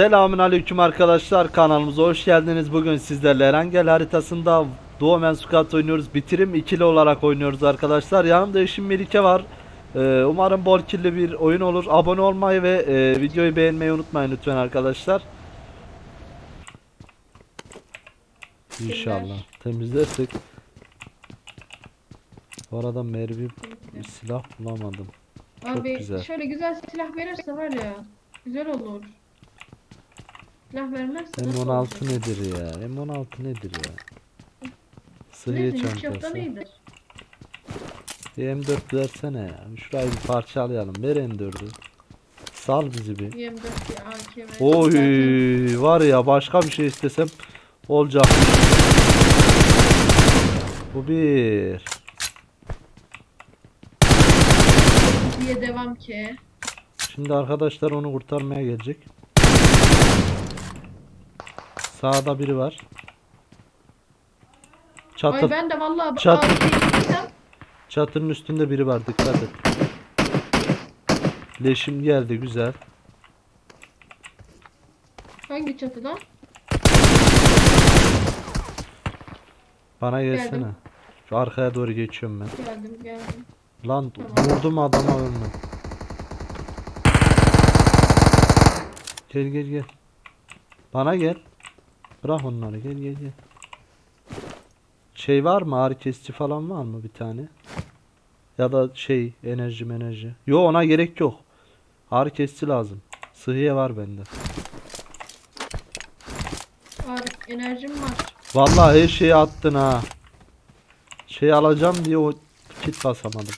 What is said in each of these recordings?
Selamün aleyküm arkadaşlar kanalımıza hoş geldiniz. Bugün sizlerle Erangel haritasında Doğumen Squad oynuyoruz. Bitirim ikili olarak oynuyoruz arkadaşlar. Yanımda eşim Melike var. Ee, umarım bol killi bir oyun olur. Abone olmayı ve e, videoyu beğenmeyi unutmayın lütfen arkadaşlar. İnşallah temizlersek. Bu arada mermi bir silah bulamadım. Çok Abi güzel. şöyle güzel silah verirse var ya güzel olur. Silah vermezse nasıl M16 olacak? nedir ya? M16 nedir ya? Sıhhiye Neyse hiç yoktan çantası. iyidir. Bir M4 versene ya. Şurayı bir parçalayalım. Ver M4'ü. Sal bizi bir. M4 bir AKM. Oy Zaten var ya başka bir şey istesem olacak. Bu bir. diye devam ki. Şimdi arkadaşlar onu kurtarmaya gelecek. Sağda biri var. Çatı. Ay ben de vallahi Çat- AKM'den Çatının üstünde biri var dikkat et. Leşim geldi güzel. hangi çatıdan? Bana gelsene. Geldim. Şu arkaya doğru geçiyorum ben. Geldim geldim. Lan Tamam. vurdum adama ölme. Gel gel gel. Bana gel. Bırak onları gel gel gel. Şey var mı ağrı kesici falan var mı bir tane? Ya da şey enerji enerji. Yo ona gerek yok. Ağrı kesici lazım. Sıhhiye var bende. Var enerjim var. Vallahi her şeyi attın ha. Şey alacağım diye o kit basamadım.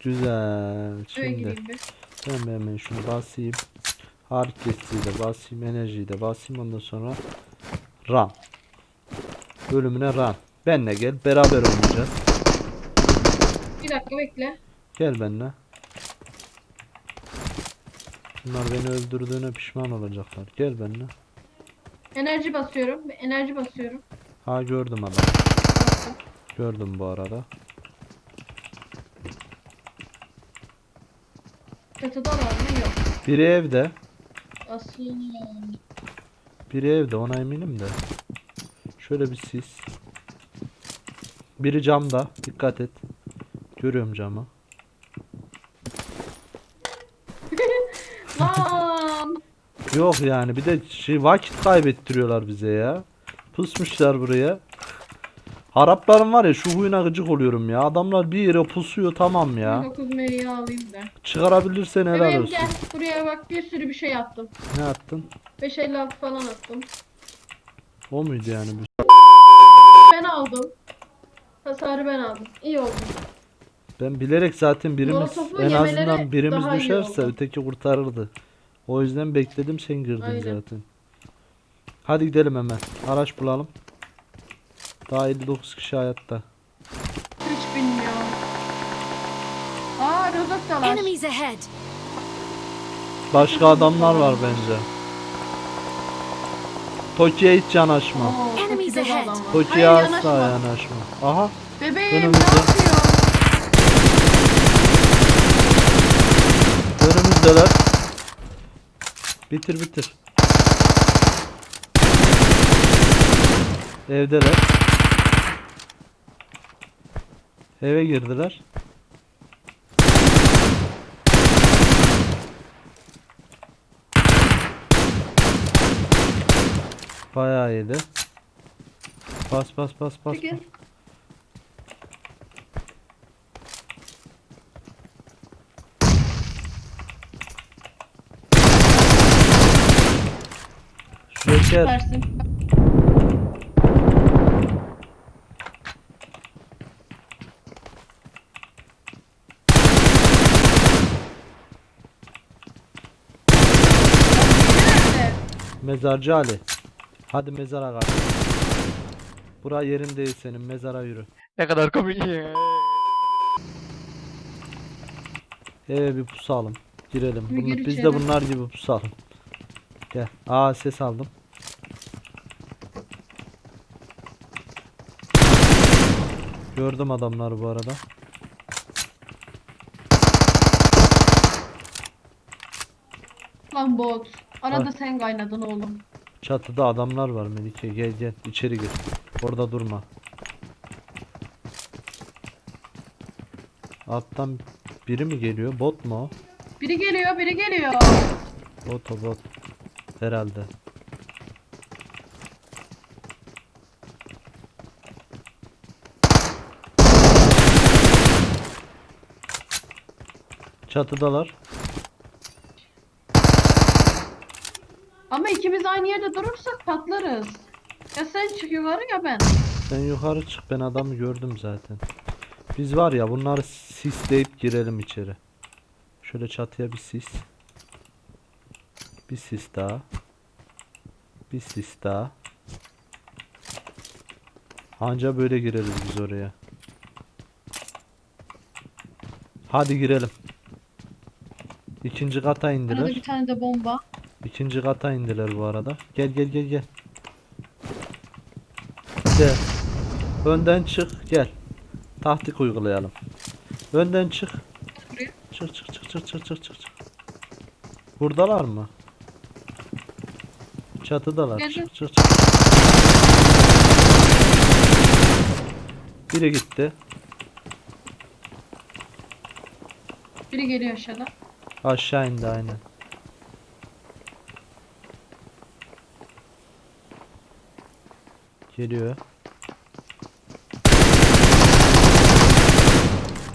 Güzel. Eve Şimdi gireyim bir. ben hemen şunu basayım. Hareketliği de basayım. Enerjiyi de basayım. Ondan sonra run. Bölümüne run. Benle gel. Beraber oynayacağız. Bir dakika bekle. Gel benimle. Bunlar beni öldürdüğüne pişman olacaklar. Gel benimle. Enerji basıyorum. Enerji basıyorum. Ha gördüm adam. Gördüm bu arada. Çatıda var mı? Yok. Biri evde. Biri evde ona eminim de. Şöyle bir sis. Biri camda. Dikkat et. Görüyorum camı. Lan! Yok yani bir de şey vakit kaybettiriyorlar bize ya. Pusmuşlar buraya. Harapların var ya şu huyuna gıcık oluyorum ya. Adamlar bir yere pusuyor tamam ya. 9 meriyi alayım da. Çıkarabilirsen helal Bebeğim olsun. gel buraya bak bir sürü bir şey attım. Ne attın? 556 falan attım. O muydu yani? bu? Ben aldım. Hasarı ben aldım. İyi oldu. Ben bilerek zaten birimiz Molotof'u en azından birimiz daha iyi düşerse oldu. öteki kurtarırdı. O yüzden bekledim sen girdin Aynen. zaten. Hadi gidelim hemen. Araç bulalım. Daha 59 kişi hayatta. Hiç bilmiyorum. Aa var. Enemies ahead! Başka adamlar var bence. Toki'ye hiç yanaşma. Enemies ahead. Toki'ye Hayır, asla yanaşma. yanaşma. Aha Bebeğim Önümüzde. ne yapıyor? önümüzdeler. Bitir bitir. Evdeler. Eve girdiler. Bayağı iyiydi. Bas bas bas bas. Çekil. Şeker. Versin. Nerede? Mezarcı Ali. Hadi mezara kaç. Bura yerin değil senin. Mezara yürü. Ne kadar komik ya. Eve bir pusalım. Girelim. Bir Bunu, biz de içeri. bunlar gibi pusalım. Gel. Aa ses aldım. Gördüm adamları bu arada. Lan bot. Arada Ha. sen kaynadın oğlum. Çatıda adamlar var Melike. Gel gel içeri gir. Orada durma. Alttan biri mi geliyor? Bot mu o? Biri geliyor, biri geliyor. Bot o bot. Herhalde. Çatıdalar. Ama ikimiz aynı yerde durursak patlarız. Ya sen çık yukarı ya ben. Sen yukarı çık ben adamı gördüm zaten. Biz var ya bunları sisleyip girelim içeri. Şöyle çatıya bir sis. Bir sis daha. Bir sis daha. Anca böyle gireriz biz oraya. Hadi girelim. İkinci kata indiler. bir tane de bomba. İkinci kata indiler bu arada. Gel gel gel gel. Gel. Önden çık gel. Taktik uygulayalım. Önden çık. Çık çık çık çık çık çık çık. Buradalar mı? Çatıdalar. Çık çık çık. Biri gitti. Biri geliyor aşağıda. Aşağı indi aynen. Geliyor.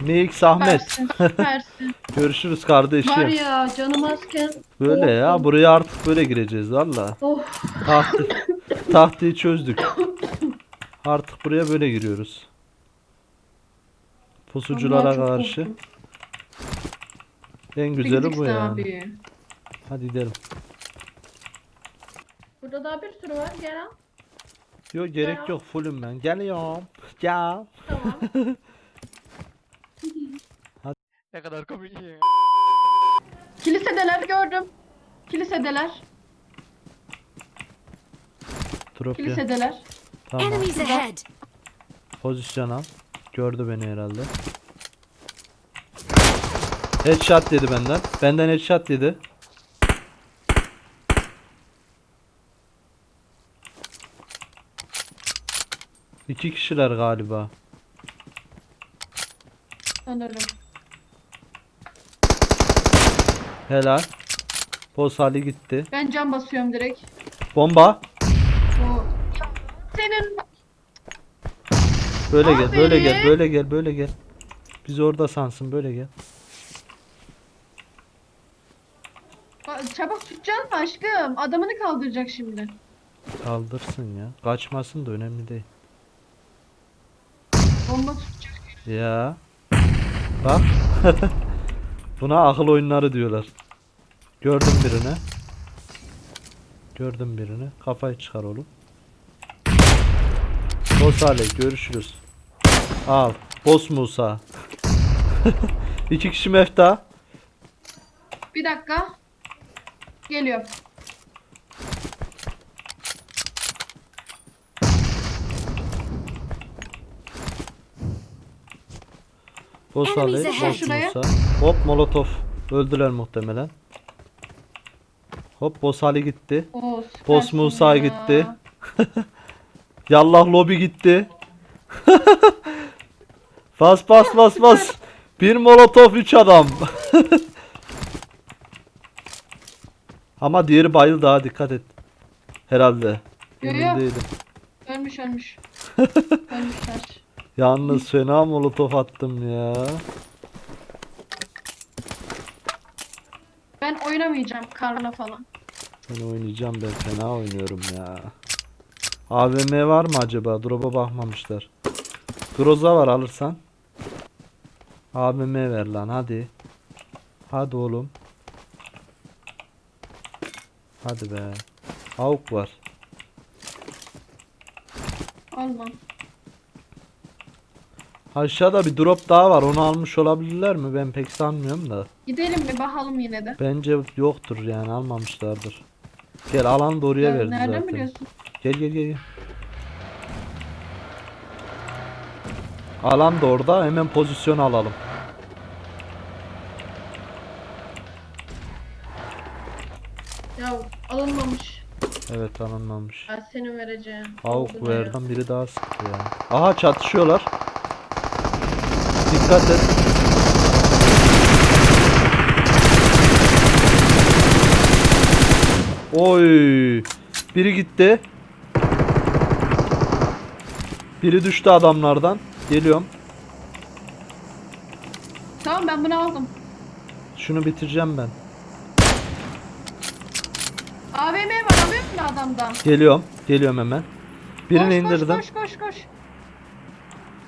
Mix Ahmet. Versin, versin. Görüşürüz kardeşim. Var ya canım azken. Böyle ya buraya artık böyle gireceğiz valla. Oh. Taktik, taktiği çözdük. Artık buraya böyle giriyoruz. Pusuculara karşı. korktum. En güzeli bu yani. abi. Hadi gidelim. Burada daha bir sürü var. Gel al. Yok gerek Ya. yok fullüm ben. Geliyorum. Ya. Tamam. Ne kadar komik ya. Kilisedeler gördüm. Kilisedeler. Drop ya. Kilisedeler. Tamam. Enemies ahead! Pozisyon al. Gördü beni herhalde. Headshot dedi benden. Benden headshot dedi. İki kişiler galiba. Sanırım. Helal. Boss hali gitti. Ben cam basıyorum direkt. Bomba. O. Senin Böyle gel, böyle gel, böyle gel, böyle gel. Biz orada sansın, böyle gel. Ba- çabuk tutacaksın mı aşkım? Adamını kaldıracak şimdi. Kaldırsın ya. Kaçmasın da önemli değil. Bomba tutacak. Ya. Bak. Buna akıl oyunları diyorlar. Gördüm birini. Gördüm birini. Kafayı çıkar oğlum. Boss Ali görüşürüz. Al. Boss Musa. İki kişi mefta. Bir dakika. Geliyor. Boss. Boss Şuraya. Musa. Hop Molotov. Öldüler muhtemelen. Hop Boss Ali gitti. Oo, Boss Musa ya. gitti. Yallah lobi gitti. bas bas bas bas. Bir molotof 3 adam. Ama diğeri bayıldı ha dikkat et. Herhalde. Yo, Emin yo. değilim. Ölmüş ölmüş. Ölmüşler. Yalnız fena molotof attım ya. Ben oynamayacağım karla falan. Ben oynayacağım ben fena oynuyorum ya. AVM var mı acaba? Drop'a bakmamışlar. Groza var alırsan. AVM ver lan hadi. Hadi oğlum. Hadi be. Avuk var. Alma. Aşağıda bir drop daha var. Onu almış olabilirler mi? Ben pek sanmıyorum da. Gidelim mi bakalım yine de. Bence yoktur yani almamışlardır. Gel alan da oraya Ya, verdi nereden zaten. biliyorsun? Gel gel gel. gel. Alan da orada. Hemen pozisyon alalım. Ya alınmamış. Evet alınmamış. Ben senin vereceğim. Avuk bu yerden biri daha sıktı ya. Aha çatışıyorlar. Dikkat et. Oy. Biri gitti. Biri düştü adamlardan. Geliyorum. Tamam ben bunu aldım. Şunu bitireceğim ben. AVM var alıyor musun adamdan? Geliyorum. Geliyorum hemen. Birini koş, indirdim. Koş koş koş koş.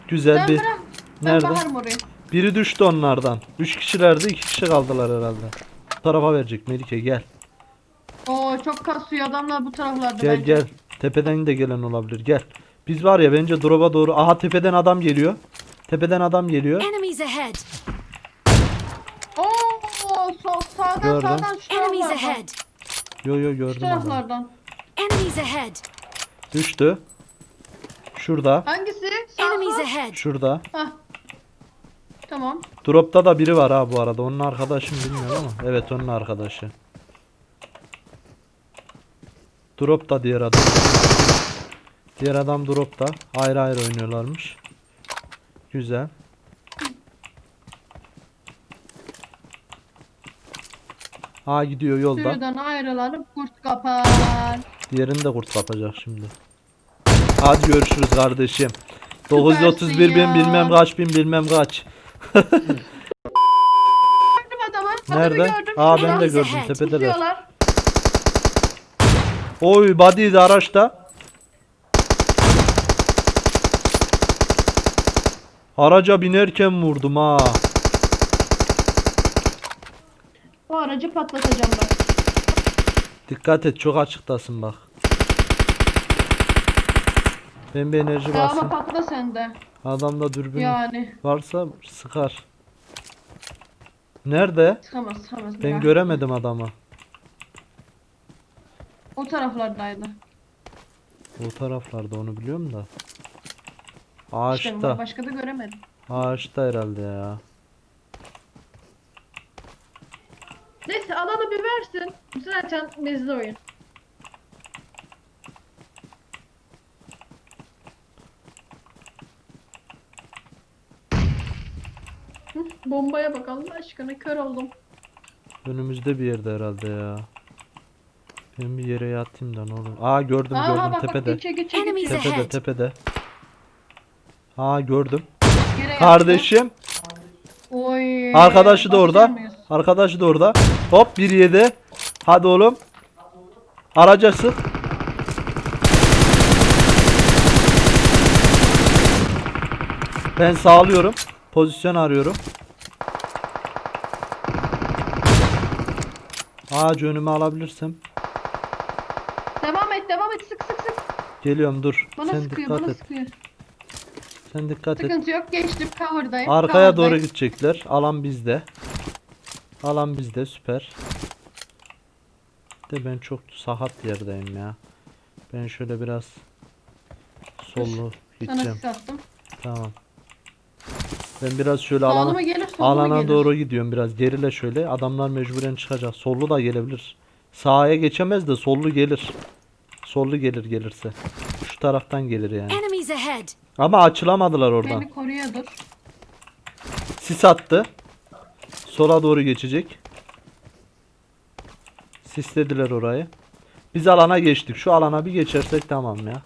Güzel Sen bir. bırak. Ben Nerede? bakarım oraya. Biri düştü onlardan. Üç kişilerdi, iki kişi kaldılar herhalde. Bu tarafa verecek Melike gel. Oo çok kasıyor adamlar bu taraflarda Gel bence. gel. Tepeden de gelen olabilir. Gel. Biz var ya bence drop'a doğru. Aha tepeden adam geliyor. Tepeden adam geliyor. Enemies ahead! Oo sol sağdan Gördüm. sağdan şu Enemies taraflardan. ahead! Yo yo Şu gördüm adamı. taraflardan. Enemies ahead! Düştü. Şurada. Hangisi? Enemies Sağ ahead! Şurada. Hah. Tamam. Drop'ta da biri var ha bu arada. Onun arkadaşı mı bilmiyorum ama. Evet onun arkadaşı. Drop'ta diğer adam. Diğer adam drop'ta. Ayrı ayrı oynuyorlarmış. Güzel. Ha gidiyor yolda. Sürüden ayrılanıp kurt kapar. Diğerini de kurt kapacak şimdi. Hadi görüşürüz kardeşim. 931 bin bilmem kaç bin bilmem kaç. Gördüm adamı. Adamı Nerede? gördüm. Aa ben de gördüm Ahead. tepedeler. Pusuyorlar. Oy body de araçta. Araca binerken vurdum ha. O aracı patlatacağım bak. Dikkat et çok açıktasın bak. Ben bir enerji Ya ama basayım. patla sende. Adamda dürbün Yani. varsa sıkar. Nerede? Sıkamaz sıkamaz. Ben Ya. göremedim adamı. O taraflardaydı. O taraflarda onu biliyorum da. İşte Ağaçta. başka da göremedim. Ağaçta herhalde ya. Neyse alanı bir versin. Zaten bizde oyun. Bombaya bak Allah aşkına kör oldum. Önümüzde bir yerde herhalde ya. Ben bir yere yatayım da ne olur. Aa gördüm Aha gördüm bak bak tepede. geçe geçe Enemies geçe. Tepede tepede. Aa gördüm. Yere. Kardeşim. Oy. Arkadaşı da orada. Arkadaşı da orada. Hop bir yedi. Hadi oğlum. Araca sık. Ben sağlıyorum. Pozisyon arıyorum. Ağacı önüme alabilirsem. Devam et devam et sık sık sık. Geliyorum dur. Bana Sen sıkıyor dikkat bana et. sıkıyor. Sen dikkat et. Sıkıntı yok geçtim cover'dayım. Arkaya doğru cover'dayım. gidecekler. Alan bizde. Alan bizde süper. De ben çok sahat yerdeyim ya. Ben şöyle biraz sollu Sana gideceğim. sis attım. Tamam. Ben biraz şöyle alana, gelir alana gelir? doğru gidiyorum biraz. Gerile şöyle. Adamlar mecburen çıkacak. Sollu da gelebilir. Sağa geçemez de sollu gelir. Sollu gelir gelirse. Şu taraftan gelir yani. Enemies ahead! Ama açılamadılar oradan. Beni koruyordur. Sis attı. Sola doğru geçecek. Sislediler orayı. Biz alana geçtik. Şu alana bir geçersek tamam ya.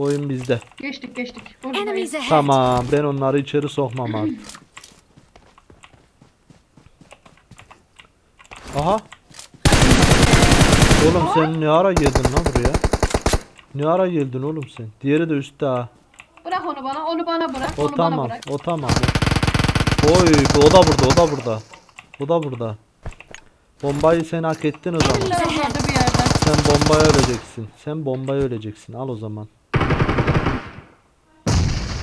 Oyun bizde. Geçtik geçtik. Buradayız. Enemies ahead! Tamam ben onları içeri sokmam artık. Aha. Oğlum sen ne ara geldin lan buraya? Ne ara geldin oğlum sen? Diğeri de üstte ha. Bırak onu bana, onu bana bırak, O onu tamam. bana bırak. O tamam. Oy o da burada o da burada. O da burada. Bombayı sen hak ettin o zaman. Bir yerden. Sen bombaya öleceksin. Sen bombaya öleceksin. Al o zaman.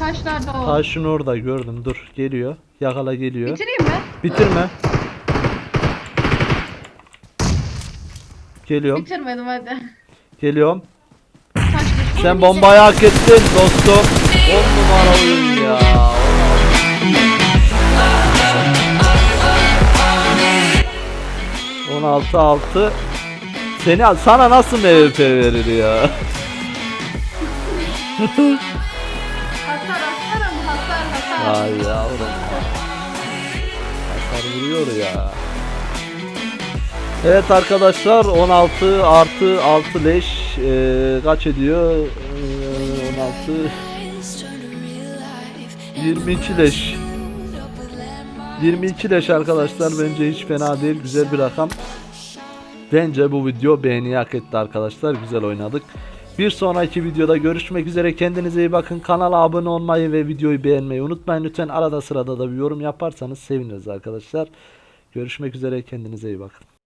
Taşlarda o. Taşın orada gördüm. Dur geliyor. Yakala geliyor. Bitireyim mi? Bitirme. Geliyorum. Bitirmedim hadi. Geliyorum. Taş düştü. Sen bombayı hak ettin dostum. 10 numara oyun ya. 16 6 Seni sana nasıl MVP verir ya? Ay yavrum. Hasar vuruyor ya. Evet arkadaşlar 16 artı 6 leş eee, kaç ediyor? Eee, 16 22 leş. 22 leş arkadaşlar bence hiç fena değil güzel bir rakam. Bence bu video beğeni hak etti arkadaşlar güzel oynadık. Bir sonraki videoda görüşmek üzere kendinize iyi bakın kanala abone olmayı ve videoyu beğenmeyi unutmayın lütfen arada sırada da bir yorum yaparsanız seviniriz arkadaşlar. Görüşmek üzere kendinize iyi bakın.